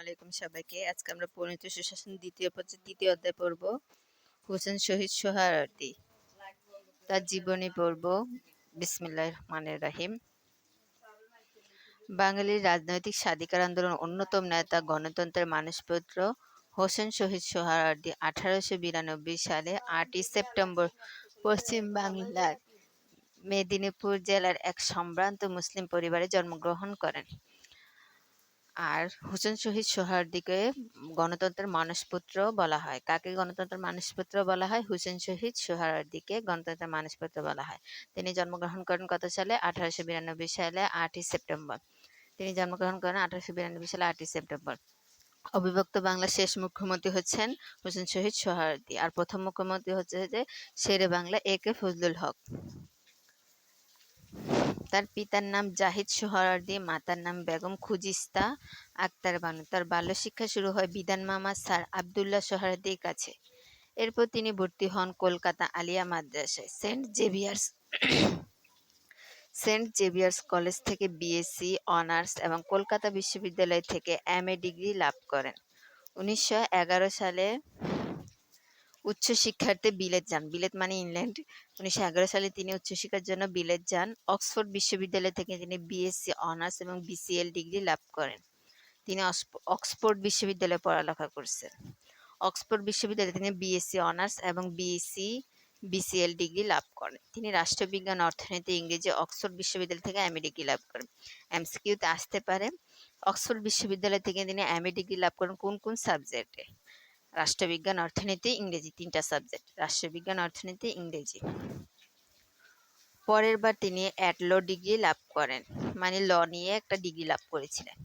আলাইকুম সবাইকে। আজকে আমরা পরিণত সুশাসন দ্বিতীয় পর্যায়ে তৃতীয় অধ্যায় পড়ব। হোসেন শহীদ সোহরাওয়ার্দী তার জীবনী পড়ব। বিসমিল্লাহ রহমানির রাহিম। বাঙালির রাজনৈতিক স্বাধিকার আন্দোলন অন্যতম নেতা, গণতন্ত্রের মানসপুত্র হোসেন শহীদ সোহরাওয়ার্দী আঠারোশো বিরানব্বই সালে আটই সেপ্টেম্বর পশ্চিম বাংলার মেদিনীপুর জেলার এক সম্ভ্রান্ত মুসলিম পরিবারে জন্মগ্রহণ করেন। আর হোসেন শহীদ সোহরাওয়ার্দীকে গণতন্ত্রের মানসপুত্র বলা হয়। কাকে গণতন্ত্রের মানসপুত্র বলা হয়? হোসেন শহীদ সোহরাওয়ার্দীকে গণতন্ত্রের মানসপুত্র বলা হয়। তিনি জন্মগ্রহণ করেন কত সালে? আঠারোশো বিরানব্বই সালে আটই সেপ্টেম্বর। তিনি জন্মগ্রহণ করেন আঠারোশো বিরানব্বই সালে আটই সেপ্টেম্বর। অবিভক্ত বাংলার শেষ মুখ্যমন্ত্রী হচ্ছেন হোসেন শহীদ সোহরাওয়ার্দী। আর প্রথম মুখ্যমন্ত্রী হচ্ছে যে শেরে বাংলা এ কে ফজলুল হক। তার পিতার নাম জাহিদ সোহরাওয়ার্দী, মাতার নাম বেগম খুজিস্তা আক্তার বানু। তার বাল্য শিক্ষা শুরু হয় বিধান মামা স্যার আবদুল্লাহ সোহরাওয়ার্দীর কাছে। এরপর তিনি ভর্তি হন কলকাতা আলিয়া মাদ্রাসায়। Saint Xavier's Saint Xavier's college থেকে বিএসসি, অনার্স এবং কলকাতা বিশ্ববিদ্যালয় থেকে এমএ ডিগ্রি লাভ করেন। উনিশশো এগারো সালে উচ্চশিক্ষার্থে বিলেত যান। বিলেত মানে ইংল্যান্ড। উনিশশো এগারো সালে তিনি উচ্চশিক্ষার জন্য বিলেত যান। অক্সফোর্ড বিশ্ববিদ্যালয় থেকে তিনি বিএসসি অনার্স এবং বিসিএল ডিগ্রি লাভ করেন। তিনি অক্সফ- অক্সফোর্ড বিশ্ববিদ্যালয়ে পড়ালেখা করছেন। অক্সফোর্ড বিশ্ববিদ্যালয়ে তিনি বিএসসি অনার্স এবং বিএসসি বিসিএল ডিগ্রি লাভ করেন। তিনি রাষ্ট্রবিজ্ঞান, অর্থনীতি, ইংরেজি, অক্সফোর্ড বিশ্ববিদ্যালয় থেকে এমএ ডিগ্রি লাভ করেন। এমসিকিউতে আসতে পারে অক্সফোর্ড বিশ্ববিদ্যালয় থেকে তিনি এমএ ডিগ্রি লাভ করেন কোন কোন সাবজেক্টে? রাষ্ট্রবিজ্ঞান, অর্থনীতি, ইংরেজি তিনটা সাবজেক্ট রাষ্ট্রবিজ্ঞান, অর্থনীতি, ইংরেজি। পরের বার তিনি অ্যাট ল ডিগ্রি লাভ করেন মানে ল নিয়ে একটা ডিগ্রি লাভ করেছিলেন।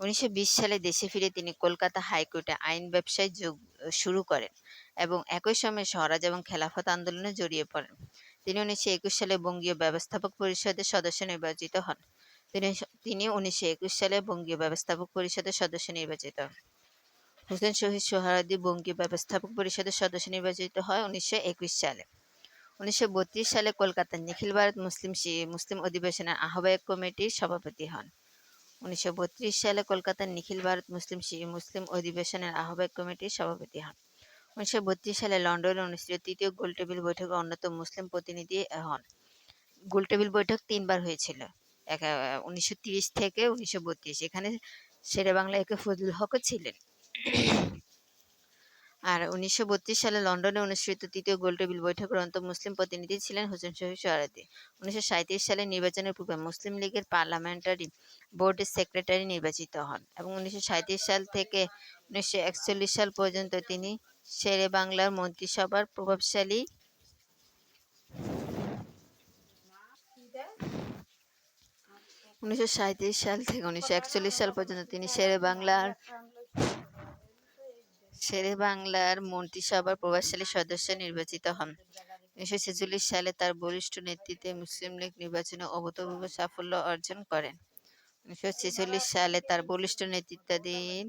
উনিশশো সালে দেশে ফিরে তিনি কলকাতা হাইকোর্টে আইন ব্যবসায় যোগ শুরু করেন এবং একই সময়ে স্বরাজ এবং খেলাফত আন্দোলনে জড়িয়ে পড়েন। তিনি উনিশশো একুশ সালে বঙ্গীয় ব্যবস্থাপক পরিষদের সদস্য নির্বাচিত হন। তিনি তিনি উনিশশো একুশ সালে বঙ্গীয় ব্যবস্থাপক পরিষদের সদস্য নির্বাচিত হন। হোসেন শহীদ সোহরাওয়ার্দী বঙ্গীয় ব্যবস্থাপক পরিষদের সদস্য নির্বাচিত হয় উনিশশো একুশ সালে। উনিশশো বত্রিশ সালে কলকাতার নিখিল ভারত মুসলিম মুসলিম অধিবেশনের আহ্বায়ক কমিটির সভাপতি হন। উনিশশো বত্রিশ সালে কলকাতার নিখিল ভারত মুসলিম মুসলিম অধিবেশনের আহ্বায়ক কমিটির সভাপতি হন। উনিশশো বত্রিশ সালে লন্ডনে অনুষ্ঠিত তৃতীয় গোলটেবিল বৈঠকে অন্যতম মুসলিম প্রতিনিধি হন। গোলটেবিল বৈঠক তিনবার হয়েছিল উনিশশো তিরিশ থেকে উনিশশো বত্রিশ। এখানে শেরে বাংলা একে ফজলুল হকও ছিলেন। আর উনিশশো বত্রিশ সালে লন্ডনে অনুষ্ঠিত তৃতীয় গোলটেবিল বৈঠকের অন্তর মুসলিম প্রতিনিধি ছিলেন হোসেন শহীদ সোহরাওয়ার্দী উনিশশো সালে নির্বাচনের পূর্বে মুসলিম লীগের পার্লামেন্টারি বোর্ডের সেক্রেটারি নির্বাচিত হন এবং উনিশশো সাঁইত্রিশ সাল থেকে উনিশশো একচল্লিশ সাল পর্যন্ত তিনি শেরে বাংলার মন্ত্রিসভার প্রভাবশালী উনিশশো সাঁইত্রিশ সাল থেকে উনিশশো একচল্লিশ সাল পর্যন্ত তিনি শেরে বাংলার শেরে বাংলার মন্ত্রিসভার প্রভাবশালী সদস্য নির্বাচিত হন। উনিশশো ছেচল্লিশ সালে তার বলিষ্ঠ নেতৃত্বে মুসলিম লীগ নির্বাচনে অভূতপূর্ব সাফল্য অর্জন করেন। উনিশশো ছেচল্লিশ সালে তার বলিষ্ঠ নেতৃত্বাধীন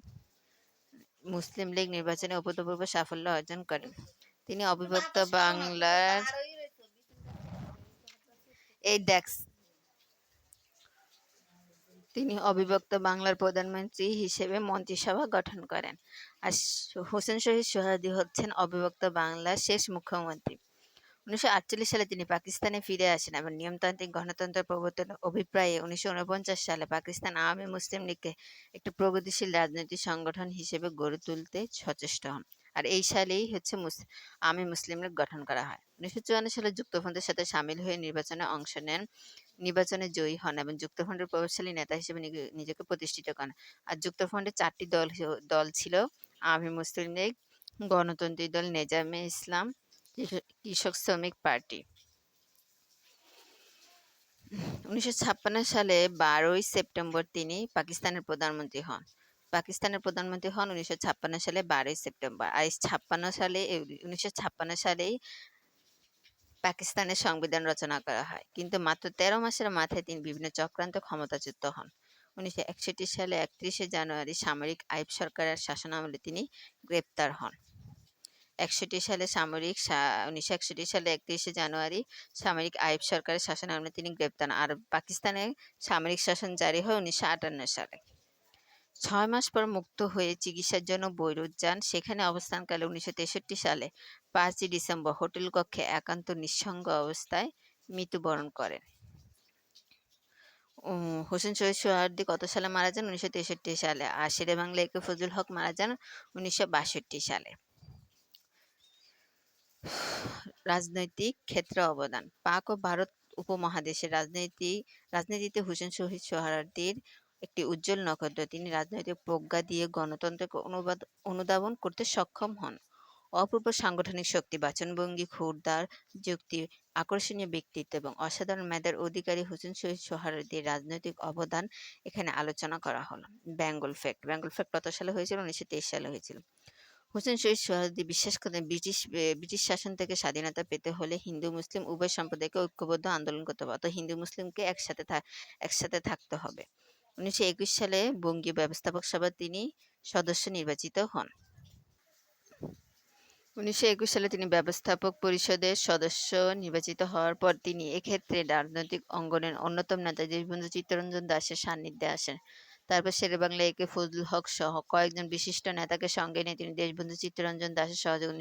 মুসলিম লীগ নির্বাচনে অভূতপূর্ব সাফল্য অর্জন করেন। তিনি অবিভক্ত বাংলার এই দেখ তিনি অবিভক্ত বাংলার প্রধানমন্ত্রী হিসেবে মন্ত্রিসভা গঠন করেন। আর হোসেন শহীদ সোহরাওয়ার্দী হচ্ছেন অবিভক্ত বাংলার শেষ মুখ্যমন্ত্রী। উনিশশো আটচল্লিশ সালে তিনি পাকিস্তানে ফিরে আসেন এবং নিয়মতান্ত্রিক গণতন্ত্র প্রবর্তনের অভিপ্রায়ে উনিশশো উনপঞ্চাশ সালে পাকিস্তান আওয়ামী মুসলিম লীগকে একটি প্রগতিশীল রাজনৈতিক সংগঠন হিসেবে গড়ে তুলতে সচেষ্ট হন। আর এই সালেই হচ্ছে আওয়ামী মুসলিম লীগ গঠন করা হয়। উনিশশো চুয়ান্ন সালে যুক্তফ্রন্টের সাথে সামিল হয়ে নির্বাচনে অংশ নেন নির্বাচনে জয়ী হন এবং যুক্তফ্রন্টের প্রভাবশালী নেতা হিসেবে নিজেকে প্রতিষ্ঠিত করেন। আর যুক্তফ্রন্টের চারটি দল দল ছিল, আওয়ামী মুসলিম লীগ গণতন্ত্রী দল নেজামে ইসলাম কৃষক- কৃষক শ্রমিক পার্টি। উনিশশো ছাপ্পান্ন সালে বারোই সেপ্টেম্বর তিনি পাকিস্তানের প্রধানমন্ত্রী হন। পাকিস্তানের প্রধানমন্ত্রী হন উনিশশো ছাপ্পান্ন সালে বারোই সেপ্টেম্বর। আর ছাপ্পান্ন সালে, উনিশশো ছাপ্পান্ন সালেই পাকিস্তানের সংবিধান রচনা করা হয়। কিন্তু মাত্র তেরো মাসের মাথায় তিনি বিভিন্ন চক্রান্ত ক্ষমতাচ্যুত হন। উনিশশো একষট্টি সালে একত্রিশে জানুয়ারি সামরিক আইব সরকারের শাসনামলে তিনি গ্রেপ্তার হন। একষট্টি সালে সামরিক উনিশশো একষট্টি সালে একত্রিশে জানুয়ারি সামরিক আইব সরকারের শাসনামলে তিনি গ্রেপ্তার আর পাকিস্তানে সামরিক শাসন জারি হয় উনিশশো আটান্ন সালে। ছয় মাস পর মুক্ত হয়ে চিকিৎসার জন্য বৈরুত যান সেখানে অবস্থানকালে উনিশশো তেষট্টি সালে। পাঁচই ডিসেম্বর হোটেল কক্ষে একান্ত নিঃসঙ্গ অবস্থায় মৃত্যুবরণ করেন। হোসেন শহীদ সোহরাওয়ার্দী কত সালে মারা যান? উনিশশো তেষট্টি সালে। আর শেরে বাংলা একে ফজলুল হক মারা যান উনিশশো বাষট্টি সালে। রাজনৈতিক ক্ষেত্রে অবদান। পাক ও ভারত উপমহাদেশের রাজনীতি, রাজনীতিতে হোসেন শহীদ সোহরাওয়ার্দীর একটি উজ্জ্বল নক্ষত্র। তিনি রাজনৈতিক প্রজ্ঞা দিয়ে গণতন্ত্রকে অনুবাদ, অনুধাবন করতে সক্ষম হন। অপূর্ব সাংগঠনিক শক্তি, বাচনভঙ্গি ক্ষুরদার যুক্তি, আকর্ষণীয় ব্যক্তিত্ব এবং অসাধারণ মেধার অধিকারী হোসেন শহীদ সোহরাওয়ার্দীর রাজনৈতিক অবদান এখানে আলোচনা করা হলো। বেঙ্গল ফ্যাক্ট বেঙ্গল ফ্যাক্ট কত সালে হয়েছিল? উনিশশো তেইশ সালে হয়েছিল। হোসেন শহীদ সোহরাওয়ার্দী বিশ্বাস করেন, ব্রিটিশ ব্রিটিশ শাসন থেকে স্বাধীনতা পেতে হলে হিন্দু, মুসলিম উভয় সম্প্রদায়কে ঐক্যবদ্ধ আন্দোলন করতে হবে। অর্থাৎ হিন্দু, মুসলিমকে একসাথে একসাথে থাকতে হবে। উনিশশো একুশ সালে বঙ্গীয় ব্যবস্থাপক সভার তিনি সদস্য নির্বাচিত হন। উনিশশো একুশ সালে তিনি ব্যবস্থাপক পরিষদের সদস্য নির্বাচিত হওয়ার পর তিনি এক্ষেত্রে রাজনৈতিক অঙ্গনের অন্যতম নেতা দেশবন্ধু চিত্তরঞ্জন দাসের সান্নিধ্যে আসেন। তারপর শেরে বাংলা একে ফজলুল হক সহ কয়েকজন বিশিষ্ট নেতাকে সঙ্গে নিয়ে তিনি দেশবন্ধু চিত্তরঞ্জন দাসের সহযোগে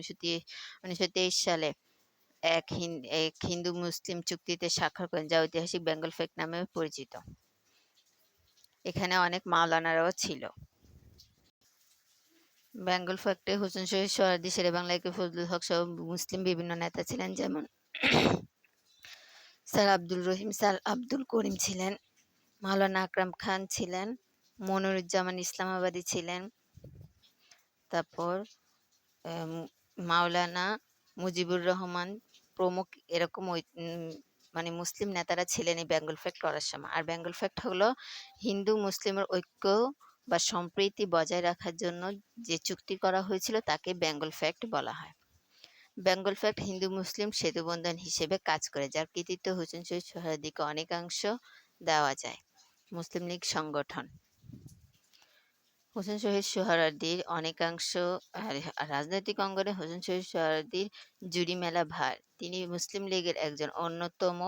উনিশশো তেইশ সালে এক হিন্দু মুসলিম চুক্তিতে স্বাক্ষর করেন, যা ঐতিহাসিক বেঙ্গল ফেক নামে পরিচিত। এখানে অনেক মাওলানারাও ছিল। বেঙ্গল ফ্যাক্টে হোসেন শহীদ সোহরাওয়ার্দী শেরে বাংলা ফজলুল হক সহ মুসলিম বিভিন্ন নেতা ছিলেন, যেমন স্যার আব্দুল রহিম, স্যার আব্দুল করিম ছিলেন, মাওলানা আকরাম খান ছিলেন, মনিরুজ্জামান ইসলামাবাদী ছিলেন, তারপর মাওলানা মুজিবুর রহমান প্রমুখ এরকম ওই মানে মুসলিম নেতারা ছিলেন এই বেঙ্গল ফ্যাক্ট করার সময়। আর বেঙ্গল ফ্যাক্ট হলো হিন্দু মুসলিমের ঐক্য বা সম্প্রীতি বজায় রাখার জন্য যে চুক্তি করা হয়েছিল তাকে বেঙ্গল ফ্যাক্ট বলা হয়। বেঙ্গল ফ্যাক্ট হিন্দু মুসলিম সেতুবন্ধন হিসেবে কাজ করে, যার কৃতিত্ব হোসেন শহীদ সোহরাওয়ার্দীকে অনেকাংশ দেওয়া যায়। মুসলিম লীগ সংগঠন। হোসেন শহীদ সোহরাদির অনেকাংশ রাজনৈতিক অঙ্গনে হোসেন শহীদ সোহরাদির জুড়ি মেলা ভার। তিনি মুসলিম লীগের একজন অন্যতম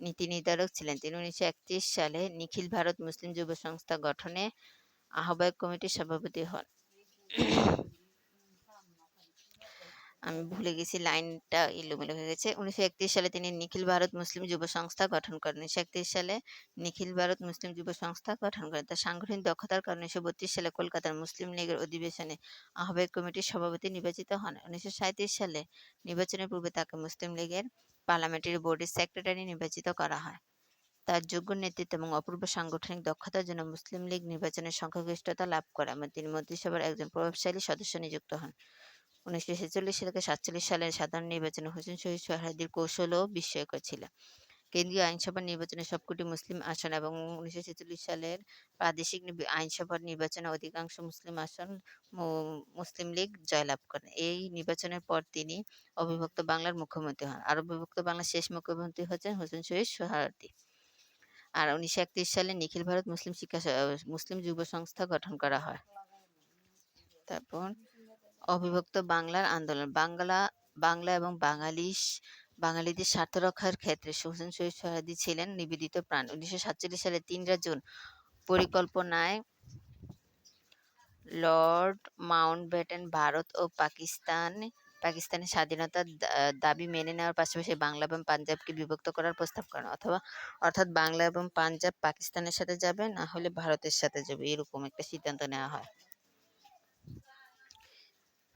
নীতি নির্ধারক ছিলেন। তিনি উনিশশো একত্রিশ সালে নিখিল ভারত মুসলিম যুব সংস্থা গঠনে আহ্বায়ক কমিটির সভাপতি হন। আমি ভুলে গেছি, লাইনটা এলোমেলো হয়ে গেছে। উনিশশো একত্রিশ সালে তিনি নিখিল ভারত মুসলিম যুব সংস্থা গঠন করেন। উনিশশো একত্রিশ সালে নিখিল ভারত মুসলিম যুব সংস্থা গঠন করেন। তার সাংগঠনিক দক্ষতার কারণে উনিশশো বত্রিশ সালে কলকাতার মুসলিম লীগের অধিবেশনে আহ্বায়ক কমিটির সভাপতি নির্বাচিত হন। উনিশশো সাঁইত্রিশ সালে নির্বাচনের পূর্বে তাকে মুসলিম লীগের পার্লামেন্টারি বোর্ডের সেক্রেটারি নির্বাচিত করা হয়। তার যোগ্য নেতৃত্ব এবং অপূর্ব সাংগঠনিক দক্ষতার জন্য মুসলিম লীগ নির্বাচনের সংখ্যাগরিষ্ঠতা লাভ করে। এবং তিনি মন্ত্রিসভার একজন প্রভাবশালী সদস্য নিযুক্ত হন। উনিশশো ছেচল্লিশ থেকে সাতচল্লিশ সালের সাধারণ নির্বাচনে হোসেন শহীদ সোহরাওয়ার্দীর কৌশলও বিস্ময়কর ছিল। কেন্দ্রীয় আইনসভার নির্বাচনে সবকটি মুসলিম আসন এবং উনিশশো ছেচল্লিশ সালের প্রাদেশিক আইনসভার নির্বাচনে অধিকাংশ মুসলিম আসন মুসলিম লীগ জয়লাভ করেন। এই নির্বাচনের পর তিনি অবিভক্ত বাংলার মুখ্যমন্ত্রী হন। আর অবিভক্ত বাংলার শেষ মুখ্যমন্ত্রী হচ্ছেন হোসেন শহীদ সোহরাওয়ার্দী। আর উনিশশো একত্রিশ সালে নিখিল ভারত মুসলিম শিক্ষা মুসলিম যুব সংস্থা গঠন করা হয়। তারপর অবিভক্ত বাংলার আন্দোলন। বাংলা বাংলা এবং বাঙালি বাঙালিদের স্বার্থ রক্ষার ক্ষেত্রে হোসেন শহীদ সোহরাওয়ার্দী ছিলেন নিবেদিত প্রাণ। উনিশশো সাতচল্লিশ সালে তিনরা জুন পরিকল্পনায় লর্ড মাউন্টব্যাটেন ভারত ও পাকিস্তান, পাকিস্তানের স্বাধীনতার দাবি মেনে নেওয়ার পাশাপাশি বাংলা এবং পাঞ্জাবকে বিভক্ত করার প্রস্তাব করেন। অথবা অর্থাৎ বাংলা এবং পাঞ্জাব পাকিস্তানের সাথে যাবে, না হলে ভারতের সাথে যাবে, এরকম একটা সিদ্ধান্ত নেওয়া হয়।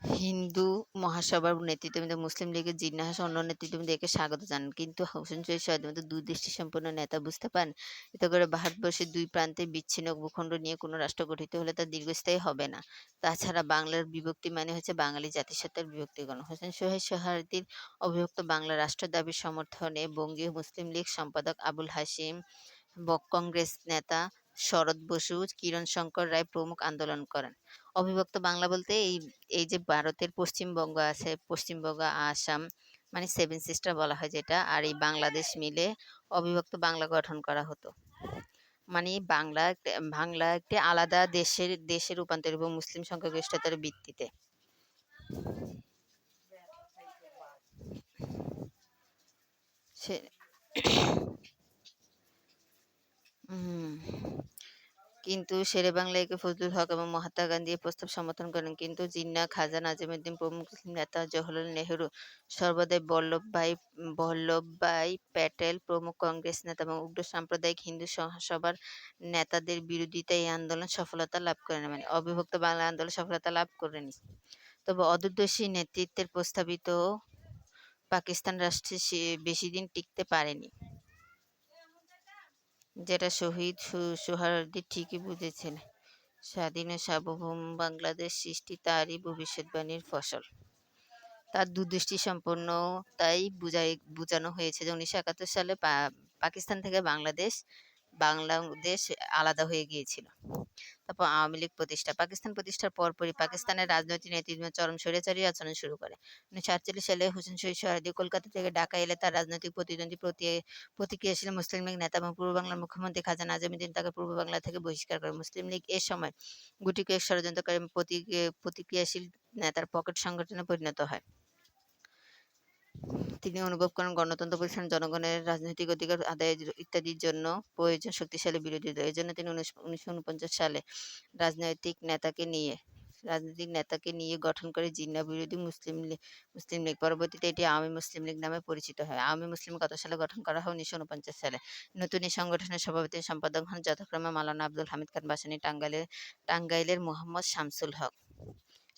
হিন্দু মহাসভার নেতৃত্ববৃন্দ মুসলিম লীগের জিন্নাহ সহ অন্য নেতৃত্ববৃন্দ একে স্বাগত জানান। কিন্তু হোসেন শহীদ সোহরাওয়ার্দীর মতো দূরদৃষ্টি সম্পন্ন নেতা বুঝতে পারেন এতে করে ভারতবর্ষের দুই প্রান্তে বিচ্ছিন্ন ভূখণ্ড নিয়ে কোনো রাষ্ট্র গঠিত হলে তা দীর্ঘস্থায়ী হবে না। তাছাড়া বাংলার বিভক্তি মানে হচ্ছে বাঙালি জাতিসত্তার বিভক্তিগণ হোসেন শহীদ সোহরাওয়ার্দীর অবিভক্ত বাংলা রাষ্ট্র দাবির সমর্থনে বঙ্গীয় মুসলিম লীগ সম্পাদক আবুল হাসিম বক কংগ্রেস নেতা শরৎ বসু কিরণ শঙ্কর রায় প্রমুখ আন্দোলন করেন। অবিভক্ত বাংলা বলতে এই এই যে ভারতের পশ্চিমবঙ্গ আছে পশ্চিমবঙ্গ আসাম মানে সেভেন সিস্টার বলা হয় যেটা আর এই বাংলাদেশ মিলে অবিভক্ত বাংলা গঠন করা হতো। মানে বাংলা বাংলা একটি আলাদা দেশের দেশে রূপান্তর এবং মুসলিম সংখ্যাগরিষ্ঠতার ভিত্তিতে। সে উম, কিন্তু শেরে বাংলা একে ফজলুল হক এবং মহাত্মা গান্ধী এই প্রস্তাব সমর্থন করেন। কিন্তু জিন্নাহ, খাজা নাজিমুদ্দিন প্রমুখ নেতা জওহরলাল নেহরু, সর্বদাই বল্লভভাই বল্লভভাই প্যাটেল, প্রমুখ কংগ্রেস নেতা এবং উগ্র সাম্প্রদায়িক হিন্দু সভার নেতাদের বিরোধিতায় এই আন্দোলন সফলতা লাভ করেনি মানে অবিভক্ত বাংলা আন্দোলন সফলতা লাভ করেনি। তবে অদূরদর্শী নেতৃত্বের প্রস্তাবিত পাকিস্তান রাষ্ট্রে বেশি দিন টিকতে পারেনি। যেটা শহীদ সোহরাওয়ার্দী ঠিকই বুঝেছেন। স্বাধীন ও সার্বভৌম বাংলাদেশ সৃষ্টি তারই ভবিষ্যৎবাণীর ফসল। তার দুর্দৃষ্টি সম্পন্ন তাই বুঝাই, বোঝানো হয়েছে যে উনিশশো একাত্তর সালে পাকিস্তান থেকে বাংলাদেশ বাংলাদেশ আলাদা হয়ে গিয়েছিল। তারপর আওয়ামী লীগ প্রতিষ্ঠা, পাকিস্তান প্রতিষ্ঠার পরপরই পাকিস্তানের রাজনৈতিক নেতৃত্ব চরম স্বৈরাচারী আচরণ শুরু করে। উনিশশো আটচল্লিশ সালে হোসেন শহীদ সোহরাওয়ার্দী কলকাতা থেকে ঢাকা এলে তার রাজনৈতিক প্রতিদ্বন্দ্বী প্রতি প্রতিক্রিয়াশীল মুসলিম লীগ নেতা এবং পূর্ব বাংলার মুখ্যমন্ত্রী খাজা নাজিমুদ্দিন তাকে পূর্ব বাংলা থেকে বহিষ্কার করে। মুসলিম লীগ এ সময় গুটি কয়েক ষড়যন্ত্রকারী প্রতিক্রিয়াশীল নেতার পকেট সংগঠনে পরিণত হয়। তিনি অনুভব করেন গণতন্ত্র প্রতিষ্ঠান জনগণের রাজনৈতিক অধিকার আদায়ের ইত্যাদির জন্য প্রয়োজন, শক্তিশালী বিরোধী দল। এজন্য তিনি উনিশশো উনপঞ্চাশ সালে রাজনৈতিক নেতাকে নিয়ে, রাজনৈতিক নেতাকে নিয়ে গঠন করে জিন্না বিরোধী মুসলিম লীগ মুসলিম লীগ। পরবর্তীতে এটি আওয়ামী মুসলিম লীগ নামে পরিচিত হয়। আওয়ামী মুসলিম কত সালে গঠন করা হয়? উনিশশো উনপঞ্চাশ সালে। নতুন এই সংগঠনের সভাপতি সম্পাদক হন যথাক্রমে মাওলানা আব্দুল হামিদ খান বাসানী টাঙ্গাইলের টাঙ্গাইলের মোহাম্মদ শামসুল হক।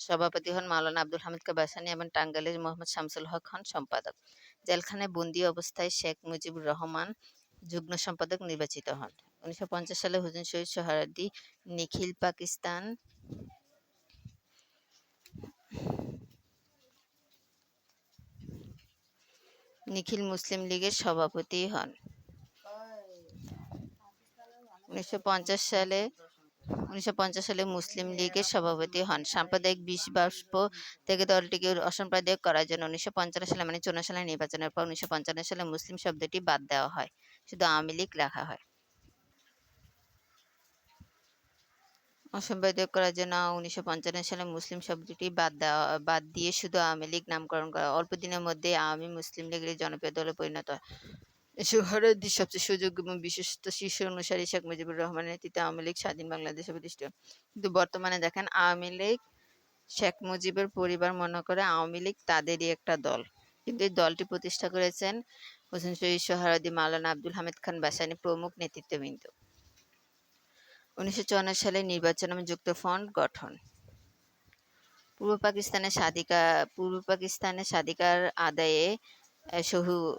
সভাপতি হন মাওলানা আব্দুল হামিদ খান বাসানী এবং টাঙ্গাইলের মোহাম্মদ শামসুল হক হন সম্পাদক। জেলখানায় বন্দী অবস্থায় শেখ মুজিবুর রহমান যুগ্ম সম্পাদক নির্বাচিত হন। উনিশশো পঞ্চাশ সালে হুসেন শহীদ সোহরাওয়ার্দী নিখিল পাকিস্তান নিখিল মুসলিম লীগের সভাপতি হন। উনিশশো পঞ্চাশ সালে উনিশশো পঞ্চাশ সালে মুসলিম লীগের সভাপতি হন। সাম্প্রদায়িক বিষ বাষ্প থেকে দলটিকে অসাম্প্রদায়িক করার জন্য উনিশশো পঞ্চান্ন সালে মানে চুয়ান্ন সালে নির্বাচনের পর উনিশশো পঞ্চান্ন সালে মুসলিম শব্দটি বাদ দেওয়া হয়। শুধু আওয়ামী লীগ রাখা হয়। অসাম্প্রদায়িক করার জন্য উনিশশো পঞ্চান্ন সালে মুসলিম শব্দটি বাদ দেওয়া, বাদ দিয়ে শুধু আওয়ামী লীগ নামকরণ করা। অল্প দিনের মধ্যে আওয়ামী মুসলিম লীগের জনপ্রিয় দলে পরিণত হয়। সোহরাওয়ার্দীর সবচেয়ে সুযোগ্য এবং বিশিষ্ট শীর্ষ অনুসারী শেখ মুজিবুর রহমানের নেতৃত্বে আওয়ামী লীগ স্বাধীন কিন্তু বর্তমানে দেখেন, আওয়ামী লীগ শেখ মুজিবের পরিবার মনে করে আওয়ামী লীগ তাদেরই একটা দল। কিন্তু এই দলটি প্রতিষ্ঠা করেছেন হোসেন শহীদ মাওলানা আব্দুল হামিদ খান বাসানী প্রমুখ নেতৃত্ববৃন্দ। উনিশশো চুয়ান্ন সালে নির্বাচন যুক্ত ফ্রন্ট গঠন। পূর্ব পাকিস্তানের স্বাধিকার পূর্ব পাকিস্তানের স্বাধিকার আদায়ে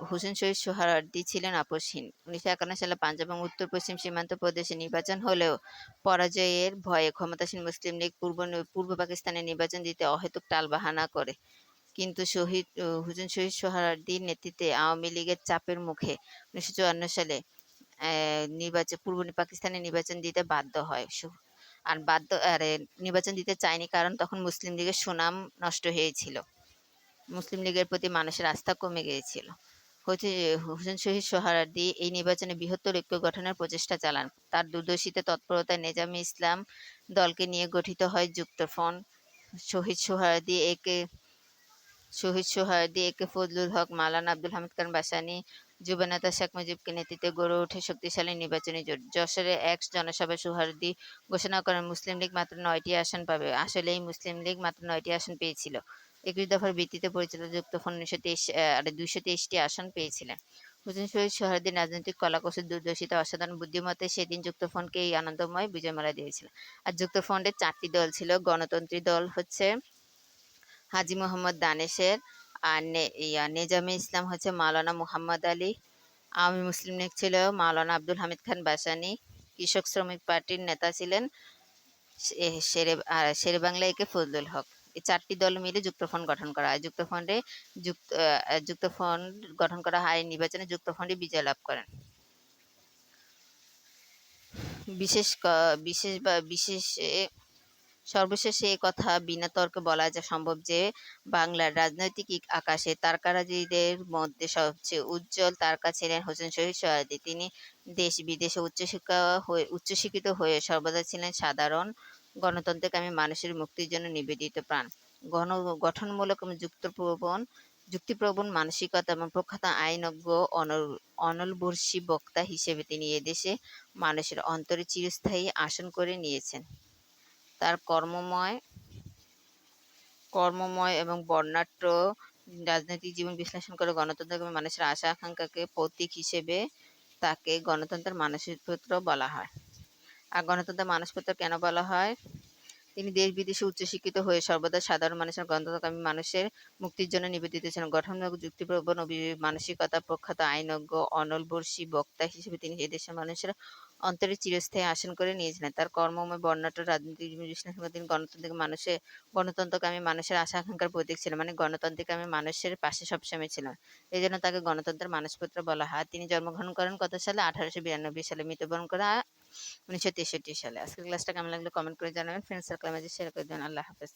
হোসেন শহীদ সোহরাওয়ার্দী ছিলেন আপসহীন উনিশশো একান্ন সালে পাঞ্জাব এবং উত্তর পশ্চিম সীমান্ত প্রদেশে নির্বাচন হলেও পরাজয়ের ভয়ে ক্ষমতাসীন মুসলিম লীগ পূর্ব পূর্ব পাকিস্তানে নির্বাচন দিতে অহেতুক টালবাহানা করে। কিন্তু শহীদ হোসেন শহীদ সোহরাওয়ার্দীর নেতৃত্বে আওয়ামী লীগের চাপের মুখে উনিশশো চুয়ান্ন সালে নির্বাচন, পূর্ব পাকিস্তানে নির্বাচন দিতে বাধ্য হয়। আর বাধ্য, আরে, নির্বাচন দিতে চায়নি কারণ তখন মুসলিম লীগের সুনাম নষ্ট হয়েছিল। মুসলিম লীগের প্রতি মানুষের আস্থা কমে গিয়েছিল। হচ্ছে হোসেন শহীদ সোহরাওয়ার্দী এই নির্বাচনে বৃহত্তর ঐক্য গঠনের প্রচেষ্টা চালান। তার দূরদর্শিতা তৎপরতায় নেজামি ইসলাম দলকে নিয়ে গঠিত হয় যুক্তফ্রন্ট। Shaheed Suhrawardy A K, Shahid Suhrawardy A K Fazlul Haq Maulana Abdul Hamid Khan Bhashani যুব নেতা শেখ মুজিবকে নেতৃত্বে গড়ে ওঠে শক্তিশালী নির্বাচনী জোট। যশোরে এক জনসভা সোহরাওয়ার্দী ঘোষণা করেন, মুসলিম লীগ মাত্র নয়টি আসন পাবে। আসলেই মুসলিম লীগ মাত্র নয়টি আসন পেয়েছিল। একুশ দফার ভিত্তিতে পরিচালিত যুক্তফ্রন্ট উনিশশো তেইশ দুইশো তেইশটি আসন পেয়েছিলেন। হোসেন শহীদ সোহরাওয়ার্দীর রাজনৈতিক কলাকৌশল, দূরদর্শিতা, অসাধারণ বুদ্ধিমত্তায় সেদিন যুক্তফ্রন্টকে এই আনন্দময় বিজয়মালা দিয়েছিল। আর যুক্তফ্রন্টের চারটি দল ছিল, গণতন্ত্রী দল হচ্ছে হাজি মোহাম্মদ দানেশের, আর নেজামে ইসলাম হচ্ছে মাওলানা মুহাম্মদ আলী। আওয়ামী মুসলিম লীগ ছিল মাওলানা আব্দুল হামিদ খান বাসানি। কৃষক শ্রমিক পার্টির নেতা ছিলেন শেরে আর শেরে বাংলা একে ফজলুল হক। এই চারটি দল মিলে যুক্তফ্রন্ট গঠন করা হয়। যুক্তফ্রন্টে যুক্ত যুক্তফ্রন্ট গঠন করা হয়, নির্বাচনে যুক্তফ্রন্টই বিজয় লাভ করেন। বিশেষ বিশেষ বা, বিশেষে সর্বশেষে এ কথা বিনা তর্কে বলা যা সম্ভব যে বাংলার রাজনৈতিক আকাশে তারকারাজিদের মধ্যে সবচেয়ে উজ্জ্বল তারকা ছিলেন হোসেন শহীদ সোহরাওয়ার্দী তিনি দেশ বিদেশে উচ্চশিক্ষা হয়ে, উচ্চশিক্ষিত হয়ে সর্বদা ছিলেন সাধারণ গণতন্ত্রকামী মানুষের মুক্তির জন্য নিবেদিত প্রাণ। গণ গঠনমূলক এবং যুক্তপ্রবণ, যুক্তিপ্রবণ মানসিকতা এবং প্রখ্যাত আইনজ্ঞ অনল অনলবর্ষী বক্তা হিসেবে তিনি এদেশে মানুষের অন্তরে চিরস্থায়ী আসন করে নিয়েছেন। তার কর্মময় কর্মময় এবং বর্ণাঢ্য রাজনৈতিক জীবন বিশ্লেষণ করে গণতন্ত্র মানুষের আশা আকাঙ্ক্ষাকে প্রতীক হিসেবে তাকে গণতন্ত্রের মানসপুত্র বলা হয়। আর গণতন্ত্রের মানসপুত্র কেন বলা হয়? তিনি দেশ বিদেশে উচ্চশিক্ষিত হয়ে সর্বদা সাধারণ মানুষের গণতন্ত্রকামী মানুষের মুক্তির জন্য নিবেদিত ছিলেন। গঠনমূলক যুক্তিপ্রবণ মানসিকতা প্রখ্যাত আইনজ্ঞ অনলবর্ষী বক্তা হিসেবে তিনি এদেশের মানুষের অন্তরে চিরস্থায়ী আসন করে নিয়েছিলেন। তার কর্মময় বর্ণাঢ্য রাজনৈতিক বিশ্লেষণ তিনি গণতান্ত্রিক মানুষের, গণতন্ত্রকামী মানুষের আশা আকাঙ্ক্ষার প্রতীক ছিলেন মানে গণতান্ত্রিকামী মানুষের পাশে সবসময় ছিলেন। এই জন্য তাকে গণতন্ত্রের মানসপুত্র বলা হয়। তিনি জন্মগ্রহণ করেন কত সালে? আঠারোশো বিরানব্বই সালে। মৃত্যুবরণ করা উনিশশো তেষট্টি সালে আজকের ক্লাসটা কেমন লাগল? কমেন্ট করে জানাবেন। ফ্রেন্ড সার্কেল মাঝে শেয়ার করে দেবেন। আল্লাহ হাফেজ।